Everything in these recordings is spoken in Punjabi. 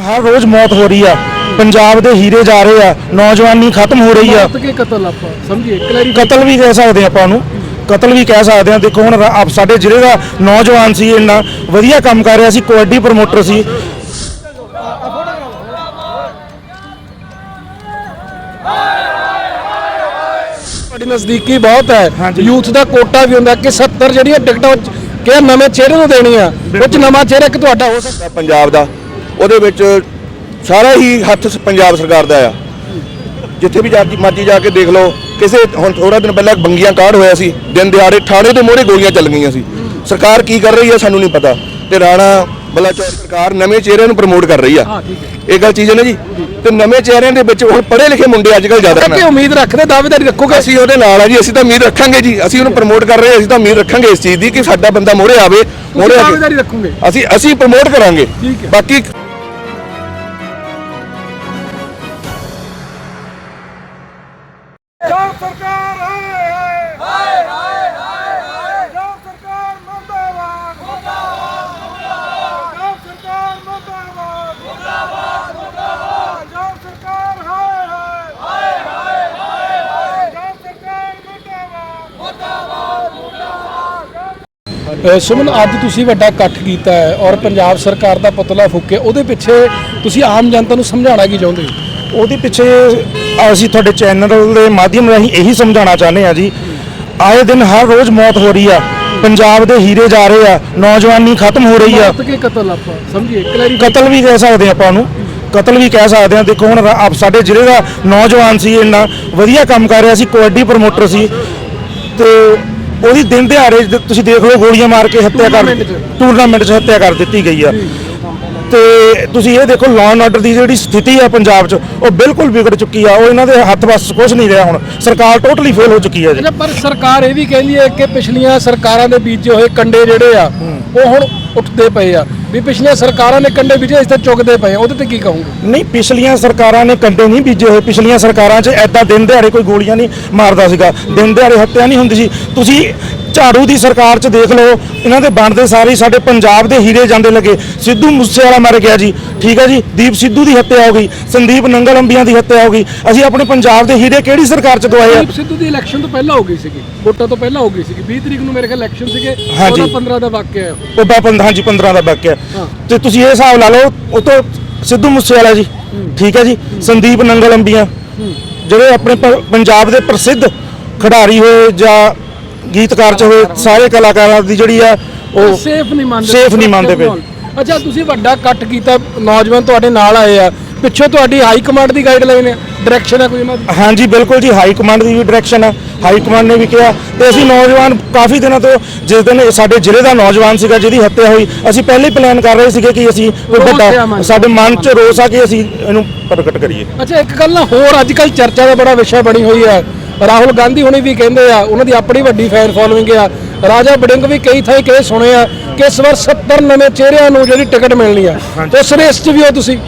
ਹਰ ਰੋਜ਼ ਮੌਤ ਹੋ ਰਹੀ ਆ। ਪੰਜਾਬ ਦੇ ਹੀਰੇ ਜਾ ਰਹੇ ਆ। ਨੌਜਵਾਨੀ ਖਤਮ ਹੋ ਰਹੀ ਆ। ਕੇ ਕਤਲ ਆਪਾਂ ਸਮਝੀਏ ਕਲੈਰੀ ਕਤਲ ਵੀ ਕਹਿ ਸਕਦੇ ਆਪਾਂ ਉਹਨੂੰ ਕਤਲ ਵੀ ਕਹਿ ਸਕਦੇ ਆ। ਦੇਖੋ ਹੁਣ ਰਾ- ਆਪ ਸਾਡੇ ਜ਼ਿਲ੍ਹੇ ਦਾ ਨੌਜਵਾਨ ਸੀ ਇੰਨਾ ਵਧੀਆ ਕੰਮ ਕਰ ਰਿਹਾ ਸੀ ਕਬੱਡੀ ਪ੍ਰਮੋਟਰ ਸੀ। ਤੁਹਾਡੀ ਨਜ਼ਦੀਕੀ ਬਹੁਤ ਹੈ। ਹਾਂਜੀ। ਯੂਥ ਦਾ ਕੋਟਾ ਵੀ ਹੁੰਦਾ ਕਿ 70 ਜਿਹੜੀਆਂ ਟਿਕਟਾਂ ਉਹ 'ਚ ਕਿ ਨਵੇਂ ਚਿਹਰੇ ਨੂੰ ਦੇਣੀਆਂ। ਉਹ ਚ ਨਵਾਂ ਚਿਹਰਾ ਕਿ ਤੁਹਾਡਾ ਹੋ ਸਕਦਾ। ਪੰਜਾਬ ਦਾ। ਉਹਦੇ ਵਿੱਚ ਸਾਰਾ ਹੀ ਹੱਥ ਪੰਜਾਬ ਸਰਕਾਰ ਦਾ ਆ। ਜਿੱਥੇ ਵੀ ਜਾ ਕੇ ਮਰਜ਼ੀ ਜਾ ਕੇ ਦੇਖ ਲਓ ਕਿਸੇ ਹੁਣ ਥੋੜਾ ਦਿਨ ਪਹਿਲਾਂ ਬੰਗੀਆਂ ਕਾਂਡ ਹੋਇਆ ਸੀ ਦਿਨ ਦਿਹਾੜੇ ਥਾਣੇ ਦੇ ਮੋਹਰੇ ਗੋਲੀਆਂ ਚੱਲ ਗਈਆਂ ਸੀ। ਸਰਕਾਰ ਕੀ ਕਰ ਰਹੀ ਹੈ ਸਾਨੂੰ ਨਹੀਂ ਪਤਾ। ਤੇ ਰਾਣਾ ਬਲਾਚੌਰ ਸਰਕਾਰ ਨਵੇਂ ਚਿਹਰਿਆਂ ਨੂੰ ਪ੍ਰਮੋਟ ਕਰ ਰਹੀ ਆ। ਇਹ ਗੱਲ ਚੀਜ਼ ਹੈ ਨਾ ਜੀ? ਤੇ ਨਵੇਂ ਚਿਹਰਿਆਂ ਦੇ ਵਿੱਚ ਹੁਣ ਪੜ੍ਹੇ ਲਿਖੇ ਮੁੰਡੇ ਅੱਜ ਕੱਲ੍ਹ ਜ਼ਿਆਦਾ ਕਿ ਨੇ। ਉਮੀਦ ਰੱਖਦੇ ਦਾਅਵੇਦਾਰੀ ਰੱਖੋਗੇ? ਅਸੀਂ ਉਹਦੇ ਨਾਲ ਆ ਜੀ ਅਸੀਂ ਤਾਂ ਉਮੀਦ ਰੱਖਾਂਗੇ ਜੀ। ਅਸੀਂ ਉਹਨੂੰ ਪ੍ਰਮੋਟ ਕਰ ਰਹੇ ਹਾਂ, ਅਸੀਂ ਤਾਂ ਉਮੀਦ ਰੱਖਾਂਗੇ ਇਸ ਚੀਜ਼ ਦੀ ਕਿ ਸਾਡਾ ਬੰਦਾ ਮੋਹਰੇ ਆਵੇ ਮੋਹਰੇ ਆ ਦਾਅਵੇਦਾਰੀ ਕੇ ਰੱਖੋਗੇ? ਅਸੀਂ ਅਸੀਂ ਪ੍ਰਮੋਟ ਕਰਾਂਗੇ। ਬਾਕੀ ਸਰਕਾਰ ਹਾਏ ਹਾਏ। ਹਾਏ ਹਾਏ ਹਾਏ ਹਾਏ। ਪੰਜਾਬ ਸਰਕਾਰ ਮੁਰਦਾਬਾਦ। ਮੁਰਦਾਬਾਦ ਮੁਰਦਾਬਾਦ। ਪੰਜਾਬ ਸਰਕਾਰ ਮੁਰਦਾਬਾਦ। ਮੁਰਦਾਬਾਦ ਮੁਰਦਾਬਾਦ। ਪੰਜਾਬ ਸਰਕਾਰ ਹਾਏ ਹਾਏ। ਹਾਏ ਹਾਏ ਹਾਏ ਪੰਜਾਬ ਸਰਕਾਰ ਮੁਰਦਾਬਾਦ। ਮੁਰਦਾਬਾਦ ਅ, ਸੁਮਨ ਅੱਜ ਤੁਸੀਂ ਵੱਡਾ ਇਕੱਠ ਕੀਤਾ ਹੈ ਔਰ ਪੰਜਾਬ ਸਰਕਾਰ ਦਾ ਪੁਤਲਾ ਫੂਕਿਆ ਉਹਦੇ ਪਿੱਛੇ ਤੁਸੀਂ ਆਮ ਜਨਤਾ ਨੂੰ ਸਮਝਾਉਣਾ ਕੀ ਚਾਹੁੰਦੇ ਹੋ? ਉਹਦੇ ਪਿੱਛੇ ਅਸੀਂ ਤੁਹਾਡੇ ਚੈਨਲ ਦੇ ਮਾਧਿਅਮ ਰਾਹੀਂ ਇਹੀ ਸਮਝਾਉਣਾ ਚਾਹੁੰਦੇ ਆ ਜੀ। ਆਏ ਦਿਨ ਹਰ ਰੋਜ਼ ਮੌਤ ਹੋ ਰਹੀ ਆ। ਪੰਜਾਬ ਦੇ ਹੀਰੇ ਜਾ ਰਹੇ ਆ। ਨੌਜਵਾਨੀ ਖਤਮ ਹੋ ਰਹੀ ਆ। ਮੌਤ ਕੇ ਕਤਲ ਆਪਾਂ ਸਮਝੀਏ? ਕਲੈਰੀ ਕਤਲ ਵੀ ਕਹਿ ਸਕਦੇ ਆਪਾਂ ਉਹਨੂੰ। ਕਤਲ ਵੀ ਕਹਿ ਸਕਦੇ ਆ ਦੇਖੋ ਹੁਣ ਆਪ ਸਾਡੇ ਜ਼ਿਲ੍ਹੇ ਦਾ ਨੌਜਵਾਨ ਸੀ ਇੰਨਾ ਵਧੀਆ ਕੰਮ ਕਰ ਰਿਹਾ ਸੀ ਕਬੱਡੀ ਪ੍ਰਮੋਟਰ ਸੀ। ਤੇ ਉਹਦੀ ਦਿਨ ਦਿਹਾੜੇ ਜ- ਤੁਸੀਂ ਦੇਖ ਲਓ ਗੋਲੀਆਂ ਮਾਰ ਕੇ ਹੱਤਿਆ ਕਰ। ਟੂਰਨਾਮੈਂਟ 'ਚ। ਹੱਤਿਆ ਕਰ ਦਿੱਤੀ ਗਈ ਆ। ਤੇ ਤੁਸੀਂ ਇਹ ਦੇਖੋ ਲਾਅ ਐਂਡ ਆਰਡਰ ਦੀ ਜਿਹੜੀ ਸਥਿਤੀ ਆ ਪੰਜਾਬ 'ਚ ਉਹ ਬਿਲਕੁਲ ਵਿਗੜ ਚੁੱਕੀ ਆ ਉਹ ਇਹਨਾਂ ਦੇ ਹੱਥ ਵੱਸ ਕੁਝ ਨਹੀਂ ਰਿਹਾ ਹੁਣ ਸਰਕਾਰ ਟੋਟਲੀ ਫੇਲ ਹੋ ਚੁੱਕੀ ਆ ਜੀ। ਪਰ ਸਰਕਾਰ ਇਹ ਵੀ ਕਹਿੰਦੀ ਹੈ ਕਿ ਪਿਛਲੀਆਂ ਸਰਕਾਰਾਂ ਦੇ ਬੀਜੇ ਹੋਏ ਕੰਡੇ ਜਿਹੜੇ ਆ ਉਹ ਹੁਣ ਉੱਠਦੇ ਪਏ ਆ। ਵੀ ਪਿਛਲੀਆਂ ਸਰਕਾਰਾਂ ਨੇ ਕੰਡੇ ਬੀਜੇ ਇਸ ਤੇ ਚੁੱਕਦੇ ਪਏ ਉਹਦੇ ਤੇ ਕੀ ਕਹੋਗੇ? ਨਹੀਂ ਪਿਛਲੀਆਂ ਸਰਕਾਰਾਂ ਨੇ ਕੰਡੇ ਨਹੀਂ ਬੀਜੇ ਹੋਏ ਪਿਛਲੀਆਂ ਸਰਕਾਰਾਂ 'ਚ ਐਦਾਂ ਦਿਨ ਦਿਹਾੜੇ ਕੋਈ ਗੋਲੀਆਂ ਨਹੀਂ ਮਾਰਦਾ ਸੀਗਾ ਦਿਨ ਦਿਹਾੜੇ ਹੱਤਿਆ ਨਹੀਂ ਹੁੰਦੀ ਸੀ। ਤੁਸੀਂ ਝਾੜੂ ਦੀ ਸਰਕਾਰ 'ਚ ਦੇਖ ਲਓ ਇਹਨਾਂ ਦੇ ਬਣਦੇ ਸਾਰੇ ਸਾਡੇ ਪੰਜਾਬ ਦੇ ਹੀਰੇ ਜਾਂਦੇ ਲੱਗੇ। ਸਿੱਧੂ ਮੂਸੇਵਾਲਾ ਮਰ ਗਿਆ ਜੀ ਠੀਕ ਹੈ ਜੀ? ਦੀਪ ਸਿੱਧੂ ਦੀ ਹੱਤਿਆ ਹੋ ਗਈ ਸੰਦੀਪ ਨੰਗਲ ਅੰਬੀਆਂ ਦੀ ਹੱਤਿਆ ਹੋ ਗਈ। ਅਸੀਂ ਆਪਣੇ ਪੰਜਾਬ ਦੇ ਹੀਰੇ ਕਿਹੜੀ ਸਰਕਾਰ 'ਚ ਗਵਾਏ ਆ? ਦੀਪ ਸਿੱਧੂ ਦੀ ਇਲੈਕਸ਼ਨ ਤੋਂ ਪਹਿਲਾਂ ਹੋ ਗਈ ਸੀਗੀ ਵੋਟਾਂ ਤੋਂ ਪਹਿਲਾਂ ਹੋ ਗਈ ਸੀਗੀ। 20 ਤਰੀਕ ਨੂੰ ਮੇਰੇ ਖਿਆਲ ਇਲੈਕਸ਼ਨ ਸੀਗੇ ਹਾਂਜੀ। 14 15 ਦਾ ਵਾਕਿਆ ਹੈ ਉਹ। ਉਹ ਬਾ 15 ਹਾਂਜੀ 15 ਦਾ ਵਾਕਿਆ। ਤੇ ਤੁਸੀਂ ਇਹ ਹਿਸਾਬ ਲਾ ਲਓ ਉਹ ਤੋਂ ਸਿੱਧੂ ਮੂਸੇਵਾਲਾ ਜੀ ਠੀਕ ਹੈ ਜੀ? ਸੰਦੀਪ ਨੰਗਲ ਅੰਬੀਆਂ ਜਿਹੜੇ ਆਪਣੇ ਪੰਜਾਬ ਦੇ ਪ੍ਰਸਿੱਧ ਖਿਡਾਰੀ ਹੋਏ ਜਾਂ ਗੀਤਕਾਰ ਚ ਹੋਏ ਸਾਰੇ ਕਲਾਕਾਰਾਂ ਦੀ ਜਿਹੜੀ ਆ ਉਹ ਸੇਫ ਨਹੀਂ ਮੰਨਦੇ safe ਨਹੀਂ ਮੰਨਦੇ ਪਏ। ਅੱਛਾ ਤੁਸੀਂ ਵੱਡਾ ਇਕੱਠ ਕੀਤਾ ਨੌਜਵਾਨ ਤੁਹਾਡੇ ਨਾਲ ਆਏ ਆ। ਪਿੱਛੋਂ ਤੁਹਾਡੀ ਹਾਈ ਕਮਾਂਡ ਦੀ ਗਾਈਡਲਾਈਨ ਹੈ ਡਾਇਰੈਕਸ਼ਨ ਹੈ ਕੋਈ ਉਹਨਾਂ ਦੀ? ਹਾਂਜੀ ਬਿਲਕੁਲ ਜੀ ਹਾਈ ਕਮਾਂਡ ਦੀ ਵੀ ਡਾਇਰੈਕਸ਼ਨ ਆ ਹਾਈ ਕਮਾਂਡ ਨੇ ਵੀ ਕਿਹਾ ਤੇ ਅਸੀਂ ਨੌਜਵਾਨ ਕਾਫੀ ਦਿਨਾਂ ਤੋਂ ਜਿਸ ਦਿਨ ਸਾਡੇ ਜ਼ਿਲ੍ਹੇ ਦਾ ਨੌਜਵਾਨ ਸੀਗਾ ਜਿਹਦੀ ਹੱਤਿਆ ਹੋਈ ਅਸੀਂ ਪਹਿਲੇ ਹੀ ਪਲਾਨ ਕਰ ਰਹੇ ਸੀਗੇ ਕਿ ਅਸੀਂ ਕੋਈ ਵੱਡਾ। ਸਾਡੇ ਮਨ 'ਚ ਰੋਸ ਆ ਕਿ ਅਸੀਂ ਇਹਨੂੰ ਪ੍ਰਗਟ ਕਰੀਏ। ਅੱਛਾ ਇੱਕ ਗੱਲ ਨਾ ਹੋਰ ਅੱਜ ਕੱਲ ਚਰਚਾ ਦਾ ਬੜਾ ਵਿਸ਼ਾ ਬਣੀ ਹੋਈ ਹੈ। ਰਾਹੁਲ ਗਾਂਧੀ ਹੁਣੇ ਵੀ ਕਹਿੰਦੇ ਆ ਉਹਨਾਂ ਦੀ ਆਪਣੀ ਵੱਡੀ ਫੈਨ ਫੋਲੋਇੰਗ ਆ। ਰਾਜਾ ਬੜਿੰਗ ਵੀ ਕਈ ਥਾਈਂ ਕਹੇ ਸੁਣੇ ਆ ਕਿ ਇਸ ਵਾਰ 70 ਨਵੇਂ ਚਿਹਰਿਆਂ ਨੂੰ ਜਿਹੜੀ ਟਿਕਟ ਮਿਲਣੀ ਆ। ਉਸ ਰੇਸ 'ਚ ਵੀ ਹੋ ਤੁਸੀਂ?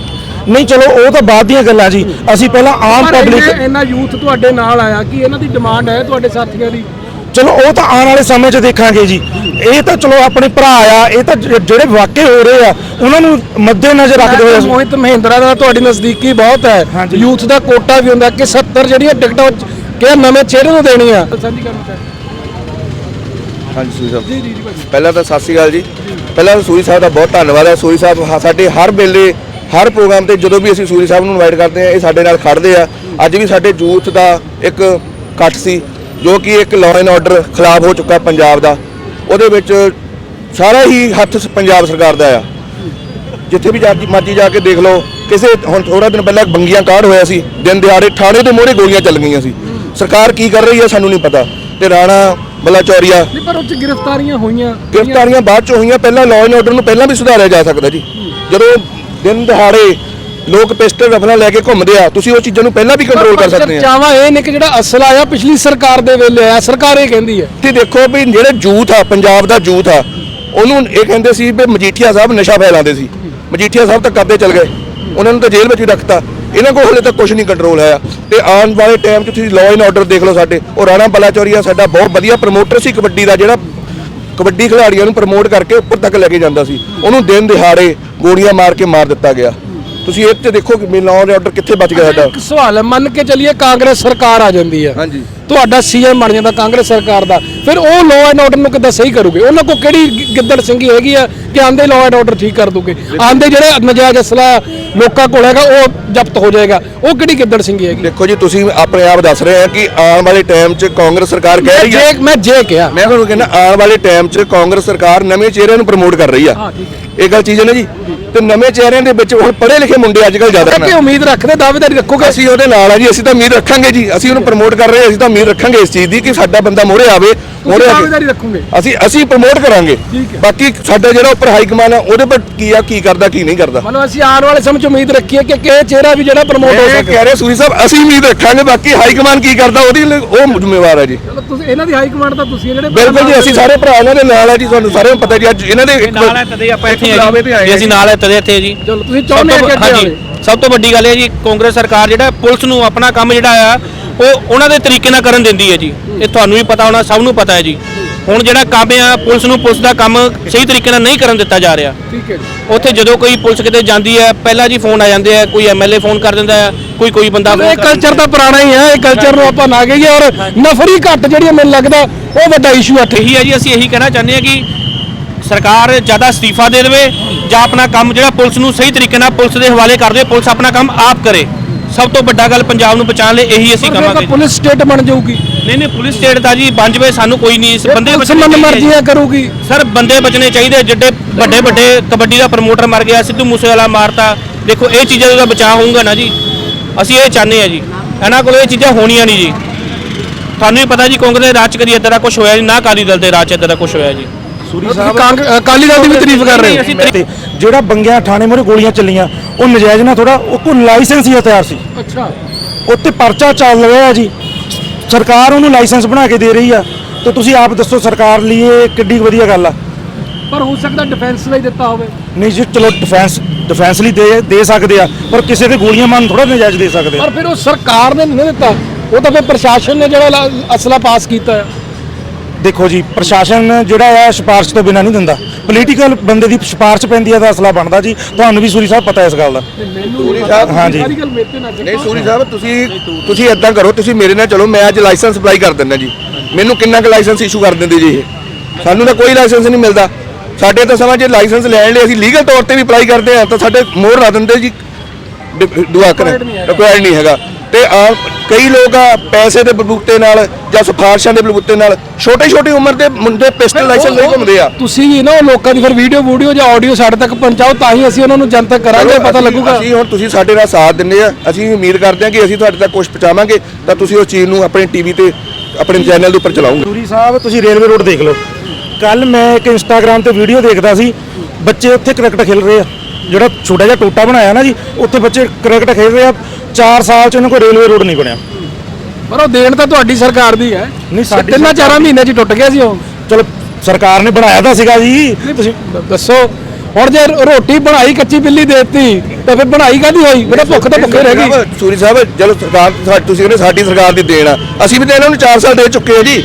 ਨਹੀਂ ਚਲੋ ਉਹ ਤਾਂ ਬਾਅਦ ਦੀਆਂ ਗੱਲਾਂ ਜੀ। ਅਸੀਂ ਪਹਿਲਾਂ ਆਮ ਪਬਲਿਕ ਇੰਨਾ ਯੂਥ ਤੁਹਾਡੇ ਨਾਲ ਆਇਆ ਕਿ ਇਹਨਾਂ ਦੀ ਡਿਮਾਂਡ ਹੈ ਤੁਹਾਡੇ ਸਾਥੀਆਂ ਦੀ। ਚਲੋ ਉਹ ਤਾਂ ਆਉਣ ਵਾਲੇ ਸਮੇਂ 'ਚ ਦੇਖਾਂਗੇ ਜੀ। ਇਹ ਤਾਂ ਚਲੋ ਆਪਣੇ ਭਰਾ ਆ ਇਹ ਤਾਂ ਜਿਹੜੇ ਵਾਕੇ ਹੋ ਰਹੇ ਆ ਉਹਨਾਂ ਨੂੰ ਮੱਦੇ ਨਜ਼ਰ ਰੱਖਦੇ ਹੋਏ ਮੋਹਿਤ ਮਹਿੰਦਰਾ ਦਾ ਤੁਹਾਡੀ ਨਜ਼ਦੀਕੀ ਬਹੁਤ ਹੈ। ਯੂਥ ਦਾ ਕੋਟਾ ਵੀ ਹੁੰਦਾ ਕਿ 70 ਜਿਹੜੀਆਂ ਟਿਕਟਾਂ ਕਿ ਨਵੇਂ ਚਿਹਰੇ ਨੂੰ ਸਾਂਝੀ ਕਰਨਾ ਚਾਹੀਦਾ। ਹਾਂਜੀ ਸੂਰੀ ਸਾਹਿਬ। ਜੀ ਜੀ ਜੀ ਭਾਜੀ। ਪਹਿਲਾਂ ਤਾਂ ਸਤਿ ਸ਼੍ਰੀ ਅਕਾਲ ਜੀ। ਪਹਿਲਾਂ ਤਾਂ ਸੂਰੀ ਸਾਹਿਬ ਦਾ ਬਹੁਤ ਧੰਨਵਾਦ ਹੈ। ਸੂਰੀ ਸਾਹਿਬ ਹ- ਸਾਡੇ ਹਰ ਵੇਲੇ ਹਰ ਪ੍ਰੋਗਰਾਮ ਤੇ ਜਦੋਂ ਵੀ ਅਸੀਂ ਸੂਰੀ ਸਾਹਿਬ ਨੂੰ ਇਨਵਾਈਟ ਕਰਦੇ ਆ ਇਹ ਸਾਡੇ ਨਾਲ ਖੜਦੇ ਆ। ਅੱਜ ਵੀ ਸਾਡੇ ਯੂਥ ਦਾ ਇੱਕ ਇਕੱਠ ਸੀ ਜੋ ਕਿ ਇੱਕ ਲਾਅ ਐਂਡ ਆਰਡਰ ਖਿਲਾਫ ਹੋ ਚੁੱਕਾ ਪੰਜਾਬ ਦਾ। ਉਹਦੇ ਵਿੱਚ ਸਾਰਾ ਹੀ ਹੱਥ ਸ- ਪੰਜਾਬ ਸਰਕਾਰ ਦਾ ਆ। ਜਿੱਥੇ ਵੀ ਜਾ ਕੇ ਮਰਜ਼ੀ ਜਾ ਕੇ ਦੇਖ ਲਓ ਕਿਸੇ ਹੁਣ ਥੋੜਾ ਦਿਨ ਪਹਿਲਾਂ ਬੰਗੀਆਂ ਕਾਂਡ ਹੋਇਆ ਸੀ ਦਿਨ ਦਿਹਾੜੇ ਥਾਣੇ ਦੇ ਮੋਹਰੇ ਗੋਲੀਆਂ ਚੱਲ ਗਈਆਂ ਸੀ। ਸਰਕਾਰ ਕੀ ਕਰ ਰਹੀ ਹੈ ਸਾਨੂੰ ਨਹੀਂ ਪਤਾ। ਤੇ ਰਾਣਾ ਬਲਾਚੌਰੀਆ ਨਹੀਂ ਪਰ ਉਹ 'ਚ ਗ੍ਰਿਫਤਾਰੀਆਂ ਹੋਈਆਂ। ਗ੍ਰਿਫਤਾਰੀਆਂ ਬਾਅਦ ਚ ਹੋਈਆਂ ਪਹਿਲਾਂ ਲਾਅ ਐਂਡ ਆਰਡਰ ਨੂੰ ਪਹਿਲਾਂ ਵੀ ਸੁਧਾਰਿਆ ਜਾ ਸਕਦਾ ਜੀ। ਜਦੋਂ ਦਿਨ ਦਿਹਾੜੇ ਲੋਕ ਪਿਸਟਲ ਰਫਲਾਂ ਲੈ ਕੇ ਘੁੰਮਦੇ ਆ ਤੁਸੀਂ ਉਹ ਚੀਜ਼ਾਂ ਨੂੰ ਪਹਿਲਾਂ ਵੀ ਕੰਟਰੋਲ ਕਰ ਸਕਦੇ ਆ। ਚਾਵਾ ਇਹ ਨੇ ਕਿ ਜਿਹੜਾ ਅਸਲ ਆਇਆ ਪਿਛਲੀ ਸਰਕਾਰ ਦੇ ਵੇਲੇ ਆਇਆ ਸਰਕਾਰ ਇਹ ਕਹਿੰਦੀ ਹੈ। ਤੇ ਦੇਖੋ ਵੀ ਜਿਹੜੇ ਜੂਥ ਆ ਪੰਜਾਬ ਦਾ ਜੂਥ ਆ ਉਹਨੂੰ ਇਹ ਕਹਿੰਦੇ ਸੀ ਵੀ ਮਜੀਠੀਆ ਸਾਹਿਬ ਨਸ਼ਾ ਫੈਲਾਉਂਦੇ ਸੀ। ਮਜੀਠੀਆ ਸਾਹਿਬ ਤਾਂ ਕਰਦੇ ਚਲ ਗਏ। ਉਹਨਾਂ ਨੂੰ ਤਾਂ ਜੇਲ੍ਹ ਵਿੱਚ ਹੀ ਰੱਖਤਾ। ਇਹਨਾਂ ਕੋਲ ਹਲੇ ਤੱਕ ਕੁਝ ਨਹੀਂ ਕੰਟਰੋਲ ਹੋਇਆ ਤੇ ਆਉਣ ਵਾਲੇ ਟਾਈਮ 'ਚ ਤੁਸੀਂ ਲਾਅ ਐਂਡ ਆਰਡਰ ਦੇਖ ਲਓ ਸਾਡੇ। ਉਹ ਰਾਣਾ ਬਲਾਚੌਰੀਆ ਸਾਡਾ ਬਹੁਤ ਵਧੀਆ ਪ੍ਰਮੋਟਰ ਸੀ ਕਬੱਡੀ ਦਾ ਜਿਹੜਾ ਕਬੱਡੀ ਖਿਡਾਰੀਆਂ ਨੂੰ ਪ੍ਰਮੋਟ ਕਰਕੇ ਉੱਪਰ ਤੱਕ ਲੈ ਕੇ ਜਾਂਦਾ ਸੀ। ਉਹਨੂੰ ਦਿਨ ਦਿਹਾੜੇ ਗੋਲੀਆਂ ਮਾਰ ਕੇ ਮਾਰ ਦਿੱਤਾ ਗਿਆ। ਤੁਸੀਂ ਇਹ ਤੇ ਦੇਖੋ ਕਿ ਲਾਅ ਐਂਡ ਆਰਡਰ ਕਿੱਥੇ ਬਚ ਗਿਆ ਸਾਡਾ। ਇੱਕ ਸਵਾਲ ਹੈ ਮੰਨ ਕੇ ਚੱਲੀਏ ਕਾਂਗਰਸ ਸਰਕਾਰ ਆ ਜਾਂਦੀ ਹੈ। ਹਾਂਜੀ। ਤੁਹਾਡਾ ਸੀਐਮ ਬਣ ਜਾਂਦਾ ਕਾਂਗਰਸ ਸਰਕਾਰ ਦਾ। ਫਿਰ ਉਹ ਲਾਅ ਐਂਡ ਆਰਡਰ ਨੂੰ ਕਿੱਦਾਂ ਸਹੀ ਕਰੋਗੇ? ਉਹਨਾਂ ਕੋਲ ਕਿਹੜੀ ਗਿ- ਗਿੱਦੜ ਸਿੰਘੀ ਹੈਗੀ ਆ ਕਿ ਆਂਦੇ ਲਾਅ ਐਂਡ ਆਰਡਰ ਠੀਕ ਕਰ ਦੋਗੇ? ਆਂਦੇ ਜਿਹੜੇ ਨਜਾਇਜ਼ ਅਸਲਾ ਲੋਕਾਂ ਕੋਲ ਹੈਗਾ ਉਹ ਜ਼ਬਤ ਹੋ ਜਾਏਗਾ। ਉਹ ਕਿਹੜੀ ਗਿੱਦੜ ਸਿੰਘੀ ਹੈਗੀ? ਦੇਖੋ ਜੀ ਤੁਸੀਂ ਆਪਣੇ ਆਪ ਦੱਸ ਰਹੇ ਆ ਕਿ ਆਉਣ ਵਾਲੇ ਟਾਈਮ 'ਚ ਕਾਂਗਰਸ ਸਰਕਾਰ ਕਹਿ ਰਹੀ ਹੈ ਜੇ ਮੈਂ ਜੇ ਕਿਹਾ। ਮੈਂ ਤੁਹਾਨੂੰ ਕਹਿੰਦਾ ਆਉਣ ਵਾਲੇ ਟਾਈਮ 'ਚ ਕਾਂਗਰਸ ਸਰਕਾਰ ਨਵੇਂ ਚਿਹਰਿਆਂ ਨੂੰ ਪ੍ਰਮੋਟ ਕਰ ਰਹੀ ਆ। ਹਾਂ ਠੀਕ ਹੈ। ਇਹ ਗੱਲ ਚੀਜ਼ ਹੈ ਨਾ ਜੀ। ਤੇ ਨਵੇਂ ਚਿਹਰਿਆਂ ਦੇ ਵਿੱਚ ਹੁਣ ਪੜ੍ਹੇ ਲਿਖੇ ਮੁੰਡੇ ਅੱਜ ਕੱਲ੍ਹ ਜ਼ਿਆਦਾ ਕਿ ਉਮੀਦ ਰੱਖਦੇ? ਦਾਅਵੇਦਾਰੀ ਰੱਖੋਗੇ? ਅਸੀਂ ਉਹਦੇ ਨਾਲ ਆ ਜੀ ਅਸੀਂ ਤਾਂ ਉਮੀਦ ਰੱਖਾਂਗੇ ਜੀ। ਅਸੀਂ ਉਹਨੂੰ ਪ੍ਰਮੋਟ ਕਰ ਰਹੇ ਹਾਂ, ਅਸੀਂ ਤਾਂ ਉਮੀਦ ਰੱਖਾਂਗੇ ਇਸ ਚੀਜ਼ ਦੀ ਕਿ ਸਾਡਾ ਬੰਦਾ ਮੋਹਰੇ ਆਵੇ ਮੋਹਰੇ ਆ ਕੇ ਦਾਅਵੇਦਾਰੀ ਰੱਖੋਗੇ? ਅਸੀਂ ਅਸੀਂ ਪ੍ਰਮੋਟ ਕਰਾਂਗੇ। ਠੀਕ ਹੈ। ਬਾਕੀ ਸਾਡਾ ਜਿਹੜਾ ਉੱਪਰ ਹਾਈ ਕਮਾਨ ਆ ਉਹਦੇ ਪਰ ਕੀ ਆ ਕੀ ਕਰਦਾ ਕੀ ਨਹੀਂ ਕਰਦਾ। ਮਤਲਬ ਅਸੀਂ ਆਉਣ ਵਾਲੇ ਸਮੇਂ 'ਚ ਉਮੀਦ ਰੱਖੀਏ ਕਿ ਕਿਸੇ ਚਿਹਰਾ ਵੀ ਜਿਹੜਾ ਪ੍ਰਮੋਟ ਹੋ ਇਹ ਸਕੇ। ਕਹਿ ਰਹੇ ਸੂਰੀ ਸਾਹਿਬ ਅਸੀਂ ਉਮੀਦ ਰੱਖਾਂਗੇ ਬਾਕੀ ਹਾਈ ਕਮਾਨ ਕੀ ਕਰਦਾ ਉਹਦੀ ਉਹ ਜ਼ਿੰਮੇਵਾਰ ਹੈ ਜੀ। ਚਲੋ ਤੁਸੀਂ ਇਹਨਾਂ ਦੀ ਹਾਈ ਕਮਾਂਡ ਤਾਂ ਤੁਸੀਂ ਜਿਹੜੇ ਬਿਲਕੁਲ ਜੀ ਅਸੀਂ ਸਾਰੇ ਭਰਾ ਇਹਨਾਂ ਦੇ ਨਾਲ ਆ ਜੀ ਤੁਹਾਨੂੰ ਸਾਰਿਆਂ ਨੂੰ ਪਤਾ ਜੀ ਅੱਜ ਇਹਨਾਂ ਦੇ ਇੱਕ ਨਾਲ ਹੈ ਤਦੇ ਆਪਾਂ ਇੱਥੇ ਬੁਲਾਵੇ ਤੇ ਆ ਆਏ ਜੀ ਆ ਅਸੀਂ ਨਾਲ ਤਦੇ ਇੱਥੇ ਜੀ। ਚਲੋ ਤੁਸੀਂ ਚਾਹੁੰਦੇ ਹੋ ਕਿ ਅੱਗੇ ਆਵੇ? ਸਭ ਤੋਂ ਵੱਡੀ ਗੱਲ ਇਹ ਜੀ ਕਾਂਗਰਸ ਸਰਕਾਰ ਜਿਹੜਾ ਪੁਲਿਸ ਨੂੰ ਆਪਣਾ ਕੰਮ ਜਿਹੜਾ ਆ ਉਹ ਉਹਨਾਂ ਦੇ ਤਰੀਕੇ ਨਾਲ ਕਰਨ ਦਿੰਦੀ ਹੈ ਜੀ। ਇਹ ਤੁਹਾਨੂੰ ਵੀ ਪਤਾ ਹੋਣਾ ਸਭ ਨੂੰ ਪਤਾ ਹੈ ਜੀ। ਹੁਣ ਜਿਹੜਾ ਕੰਮ ਆ ਪੁਲਿਸ ਨੂੰ ਪੁਲਿਸ ਦਾ ਕੰਮ ਸਹੀ ਤਰੀਕੇ ਨਾਲ ਨਹੀਂ ਕਰਨ ਦਿੱਤਾ ਜਾ ਰਿਹਾ। ਠੀਕ ਹੈ ਜੀ। ਉੱਥੇ ਜਦੋਂ ਕੋਈ ਪੁਲਿਸ ਕਿਤੇ ਜਾਂਦੀ ਹੈ ਪਹਿਲਾਂ ਜੀ ਫੋਨ ਆ ਜਾਂਦੇ ਆ ਕੋਈ ਐਮਐਲਏ ਫੋਨ ਕਰ ਦਿੰਦਾ ਹੈ ਕੋਈ ਕੋਈ ਬੰਦਾ ਇਹ ਕਲਚਰ ਤਾਂ ਪੁਰਾਣਾ ਹੀ ਹੈ ਇਹ ਕਲਚਰ ਨੂੰ ਆਪਾਂ ਨਾ ਗਈਏ ਔਰ ਨਫਰੀ ਘੱਟ ਜਿਹੜੀ ਮੈਨੂੰ ਲੱਗਦਾ ਉਹ ਵੱਡਾ ਇਸ਼ੂ ਹੈ ਇਹੀ ਹੈ ਜੀ ਅਸੀਂ ਇਹੀ ਕਹਿਣਾ ਚਾਹੁੰਦੇ ਹਾਂ ਕਿ ਸਰਕਾਰ ਜ਼ਿਆਦਾ ਅਸਤੀਫਾ ਦੇ ਦੇਵੇ ਜਾਂ ਆਪਣਾ ਕੰਮ ਜਿਹੜਾ ਪੁਲਿਸ ਨੂੰ ਸਹੀ ਤਰੀਕੇ ਨਾਲ ਪੁਲਿਸ ਦੇ ਹਵਾਲੇ ਕਰ ਦੇ ਪੁਲਿਸ ਆਪਣਾ ਕੰਮ ਆਪ ਕਰੇ। ਸਭ ਤੋਂ ਵੱਡਾ ਗੱਲ ਪੰਜਾਬ ਨੂੰ ਬਚਾਉਣ ਲਈ ਇਹੀ ਅਸੀਂ ਕਵਾਂਗੇ। ਪੁਲਿਸ ਸਟੇਟ ਬਣ ਜਾਊਗੀ। ਨਹੀਂ ਨਹੀਂ ਪੁਲਿਸ ਸਟੇਟ ਦਾ ਜੀ ਬਣ ਜਵੇ ਸਾਨੂੰ ਕੋਈ ਨਹੀਂ ਇਸ ਬੰਦੇ ਬਚਣੇ ਮਨ ਮਰਜ਼ੀਆਂ ਕਰੂਗੀ। ਸਰ ਬੰਦੇ ਬਚਣੇ ਚਾਹੀਦੇ ਜਿੱਡੇ ਵੱਡੇ ਵੱਡੇ ਕਬੱਡੀ ਦਾ ਪ੍ਰਮੋਟਰ ਮਰ ਗਿਆ ਸਿੱਧੂ ਮੂਸੇਵਾਲਾ ਮਾਰਤਾ। ਦੇਖੋ ਇਹ ਚੀਜ਼ਾਂ ਦਾ ਬਚਾਅ ਹੋਊਗਾ ਨਾ ਜੀ। ਅਸੀਂ ਇਹ ਚਾਹੁੰਦੇ ਆ ਜੀ। ਇਹਨਾਂ ਕੋਲ ਇਹ ਚੀਜ਼ਾਂ ਹੋਣੀਆਂ ਨਹੀਂ ਜੀ। ਤੁਹਾਨੂੰ ਵੀ ਪਤਾ ਜੀ ਕਾਂਗਰਸ ਦੇ ਰਾਜ 'ਚ ਕਦੀ ਇਦਾਂ ਦਾ ਕੁਝ ਹੋਇਆ ਜੀ ਨਾ ਅਕਾਲੀ ਦਲ ਦੇ ਰਾਜ 'ਚ ਇਦਾਂ ਦਾ ਕੁਝ ਹੋਇਆ ਜੀ। ਸੂਰੀ ਕਾਂਗ- ਅਕਾਲੀ ਦਲ ਦੀ ਵੀ ਤਾਰੀਫ ਕਰ ਰਹੇ ਹੋ। ਜਿਹੜਾ ਬੰਗਿਆ ਥਾਣੇ ਮੋਰੇ ਗੋਲੀਆਂ ਚੱਲੀਆਂ ਉਹ ਨਜਾਇਜ਼ ਨਾ ਥੋੜਾ ਉਹ ਕੋਈ ਲਾਇਸੈਂਸ ਹੀ ਹਥਿਆਰ ਸੀ। ਅੱਛਾ। ਉੱਤੇ ਪਰਚਾ ਚੱਲ ਰਿਹਾ ਜੀ। ਸਰਕਾਰ ਉਹਨੂੰ ਲਾਇਸੈਂਸ ਬਣਾ ਕੇ ਦੇ ਰਹੀ ਆ। ਤੇ ਤੁਸੀਂ ਆਪ ਦੱਸੋ ਸਰਕਾਰ ਲਈ ਇਹ ਕਿੱਡੀ ਕੁ ਵਧੀਆ ਗੱਲ ਆ? ਪਰ ਹੋ ਸਕਦਾ ਡਿਫੈਂਸ ਲਈ ਦਿੱਤਾ ਹੋਵੇ। ਨਹੀਂ ਜੀ ਚਲੋ ਡਿਫੈਂਸ ਡਿਫੈਂਸ ਲਈ ਦੇ ਦੇ ਸਕਦੇ ਆ ਪਰ ਕਿਸੇ ਤੇ ਗੋਲੀਆਂ ਮਾਰਨ ਥੋੜਾ ਨਜਾਇਜ਼ ਦੇ ਸਕਦੇ ਪਰ ਫਿਰ ਉਹ ਸਰਕਾਰ ਨੇ ਨਹੀਂ ਦਿੱਤਾ। ਉਹ ਤਾਂ ਫਿਰ ਪ੍ਰਸ਼ਾਸਨ ਨੇ ਜਿਹੜਾ ਅਸਲਾ ਪਾਸ ਕੀਤਾ ਹੈ। ਦੇਖੋ ਜੀ ਪ੍ਰਸ਼ਾਸਨ ਜਿਹੜਾ ਆ ਸਿਫਾਰਿਸ਼ ਤੋਂ ਬਿਨਾਂ ਨਹੀਂ ਦਿੰਦਾ। ਪੋਲੀਟੀਕਲ ਬੰਦੇ ਦੀ ਸਿਫਾਰਿਸ਼ ਪੈਂਦੀ ਆ ਤਾਂ ਅਸਲਾ ਬਣਦਾ ਜੀ। ਤੁਹਾਨੂੰ ਵੀ ਸੂਰੀ ਸਾਹਿਬ ਪਤਾ ਇਸ ਗੱਲ ਦਾ। ਸੂਰੀ ਸਾਹਿਬ ਹਾਂਜੀ। ਨਹੀਂ ਸੂਰੀ ਸਾਹਿਬ ਤੁਸੀਂ ਤੁਸੀਂ ਇਦਾਂ ਕਰੋ ਤੁਸੀਂ ਮੇਰੇ ਨਾਲ ਚਲੋ ਮੈਂ ਅੱਜ ਲਾਇਸੈਂਸ ਅਪਲਾਈ ਕਰ ਦਿੰਦਾ ਜੀ। ਮੈਨੂੰ ਕਿੰਨਾ ਕੁ ਲਾਇਸੈਂਸ ਇਸ਼ੂ ਕਰ ਦਿੰਦੇ ਜੀ ਇਹ? ਸਾਨੂੰ ਤਾਂ ਕੋਈ ਲਾਇਸੈਂਸ ਨਹੀਂ ਮਿਲਦਾ। ਸਾਡੇ ਤਾਂ ਸਮਾਂ ਜੇ ਲਾਇਸੈਂਸ ਲੈਣ ਲਈ ਅਸੀਂ ਲੀਗਲ ਤੌਰ ਤੇ ਵੀ ਅਪਲਾਈ ਕਰਦੇ ਆ ਤਾਂ ਸਾਡੇ ਮੋਹਰ ਲਾ ਦਿੰਦੇ ਜੀ। ਦੁਆਕਰ ਰਿਕੁਆਇਰਡ ਨਹੀਂ ਹੈਗਾ। ਤੇ ਆ ਕਈ ਲੋਕ ਆ ਪੈਸੇ ਦੇ ਬਲਬੂਤੇ ਨਾਲ ਜਾਂ ਸਿਫਾਰਸ਼ਾਂ ਦੇ ਬਲਬੂਤੇ ਨਾਲ ਛੋਟੇ ਛੋਟੀ ਉਮਰ ਦੇ ਮੁੰਡੇ ਪਿਸਟਲ ਲਾਇਸੈਂਸ ਲਈ ਘੁੰਮਦੇ ਆ। ਤੁਸੀਂ ਵੀ ਨਾ ਉਹ ਲੋਕਾਂ ਦੀ ਫਿਰ ਵੀਡੀਓ ਵੀਡੀਓ ਜਾਂ ਆਡੀਓ ਸਾਡੇ ਤੱਕ ਪਹੁੰਚਾਓ ਤਾਂ ਹੀ ਅਸੀਂ ਉਹਨਾਂ ਨੂੰ ਜਨਤਕ ਕਰਾਂਗੇ ਪਤਾ ਲੱਗੂਗਾ। ਅਸੀਂ ਹੁਣ ਤੁਸੀਂ ਸਾਡੇ ਨਾਲ ਸਾਥ ਦਿੰਦੇ ਆ ਅਸੀਂ ਉਮੀਦ ਕਰਦੇ ਹਾਂ ਕਿ ਅਸੀਂ ਤੁਹਾਡੇ ਤੱਕ ਕੁਝ ਪਹੁੰਚਾਵਾਂਗੇ ਤਾਂ ਤੁਸੀਂ ਉਸ ਚੀਜ਼ ਨੂੰ ਆਪਣੇ ਟੀਵੀ ਤੇ ਆਪਣੇ ਚੈਨਲ ਦੇ ਉੱਪਰ ਚਲਾਓਗੇ। ਸੂਰੀ ਸਾਹਿਬ ਤੁਸੀਂ ਰੇਲਵੇ ਰੋਡ ਦੇਖ ਲਓ। ਕੱਲ ਮੈਂ ਇੱਕ ਇੰਸਟਾਗ੍ਰam ਤੇ ਵੀਡੀਓ ਦੇਖਦਾ ਸੀ ਬੱਚੇ ਉੱਥੇ ਕ੍ਰਿਕਟ ਖੇਡ ਰਹੇ ਆ। ਜਿਹੜਾ ਛੋਟਾ ਜਿਹਾ ਟੋਟਾ ਬਣਾਇਆ ਨਾ ਜੀ ਉੱਥੇ ਬੱਚੇ ਕ੍ਰਿਕਟ ਖੇਡ ਰਹੇ ਆ 4 ਸਾਲ ਚ ਇਹਨਾਂ ਕੋਲ ਰੇਲਵੇ ਰੋਡ ਨਹੀਂ ਬਣਿਆ। ਪਰ ਉਹ ਦੇਣ ਤਾਂ ਤੁਹਾਡੀ ਸਰਕਾਰ ਦੀ ਹੈ। ਨਹੀਂ, ਸਾਡੀ ਤਿੰਨਾਂ ਚਾਰਾਂ ਮਹੀਨਿਆਂ 'ਚ ਟੁੱਟ ਗਿਆ ਸੀ ਉਹ। ਚਲੋ ਸਰਕਾਰ ਨੇ ਬਣਾਇਆ ਤਾਂ ਸੀਗਾ ਜੀ। ਤੁਸੀਂ ਦ- ਦੱਸੋ। ਹੁਣ ਜੇ ਰੋਟੀ ਬਣਾਈ ਕੱਚੀ ਬਿੱਲੀ ਦੇਤੀ ਤਾਂ ਫਿਰ ਬਣਾਈ ਕਾਦੀ ਹੋਈ? ਮੇਰਾ ਭੁੱਖ ਤਾਂ ਭੁੱਖੇ ਰਹਿ ਗਈ। ਸਾਹਿਬ, ਸੂਰੀ ਸਾਹਿਬ ਚਲੋ ਸਰਕਾਰ ਤੁਸੀਂ ਕਹਿੰਦੇ ਸਾਡੀ ਸਰਕਾਰ ਦੀ ਦੇਣ ਆ। ਅਸੀਂ ਵੀ ਤਾਂ ਇਹਨਾਂ ਨੂੰ 4 ਸਾਲ ਦੇ ਚੁੱਕੇ ਆ ਜੀ।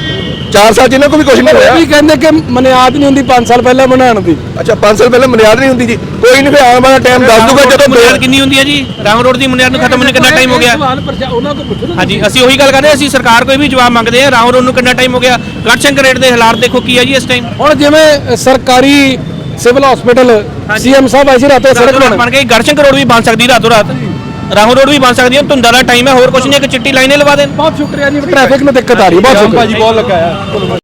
4 ਸਾਲ ਜਿੰਨਾਂ ਕੋਈ ਵੀ ਕੁਝ ਨਹੀਂ ਹੋਇਆ? ਵੀ ਕਹਿੰਦੇ ਕਿ ਮਨਿਆਦ ਨਹੀਂ ਹੁੰਦੀ 5 ਸਾਲ ਪਹਿਲਾਂ ਬਣਾਉਣ ਦੀ। ਅੱਛਾ 5 ਸਾਲ ਪਹਿਲਾਂ ਮਨਿਆਦ ਨਹੀਂ ਹੁੰਦੀ ਜੀ। ਕੋਈ ਨਹੀਂ ਫਿਰ ਆਉਣ ਵਾਲਾ ਟਾਈਮ ਦੱਸ ਦੂਗਾ ਜਦੋਂ ਬੁਨਿਆਦ ਕਿੰਨੀ ਹੁੰਦੀ ਹੈ ਜੀ? ਰਾਮ ਰੋਡ ਦੀ ਬੁਨਿਆਦ ਨੂੰ ਖਤਮ ਹੋਣੇ ਕਿੰਨਾ ਟਾਈਮ ਹੋ ਗਿਆ? ਉਹਨਾਂ ਕੋਲ ਪੁੱਛੋ ਹਾਂਜੀ ਅਸੀਂ ਉਹੀ ਗੱਲ ਕਰਦੇ ਹਾਂ, ਅਸੀਂ ਸਰਕਾਰ ਕੋਈ ਵੀ ਜਵਾਬ ਮੰਗਦੇ ਆ ਰਾਮ ਰੋਡ ਨੂੰ ਕਿੰਨਾ ਟਾਈਮ ਹੋ ਗਿਆ? ਗੜਸ਼ੰਕਰ ਰੇਟ ਦੇ ਹਾਲਾਤ ਦੇਖੋ ਕੀ ਹੈ ਜੀ ਇਸ ਟਾਈਮ ਹੁਣ ਜਿਵੇਂ ਸਰਕਾਰੀ ਸਿਵਲ ਹਸਪੀਟਲ ਸੀਐਮ ਸਾਹਿਬ ਆਏ ਸੀ ਰਾਤੇ ਸੜਕ ਬਣ ਗਈ ਗੜਸ਼ੰਕਰ ਰੋਡ ਵੀ ਬਣ ਸਕਦੀ ਰਾਤੋਂ ਰਾਤ। ਰਾਹੋਂ ਰੋਡ ਵੀ ਬਣ ਸਕਦੀ ਹੈ ਧੁੰਦਾ ਦਾ ਟਾਈਮ ਹੈ ਹੋਰ ਕੁਝ ਨਹੀਂ ਇੱਕ ਚਿੱਟੀ ਲਾਈਨੇ ਲਵਾ ਦੇਣ। ਬਹੁਤ ਸ਼ੁਕਰੀਆ ਜੀ ਟ੍ਰੈਫਿਕ ਨੂੰ ਦਿੱਕਤ ਆ ਰਹੀ ਹੈ ਬਹੁਤ ਸ਼ੁਕਰੀਆ। ਬਹੁਤ ਲੱਗਾ ਆ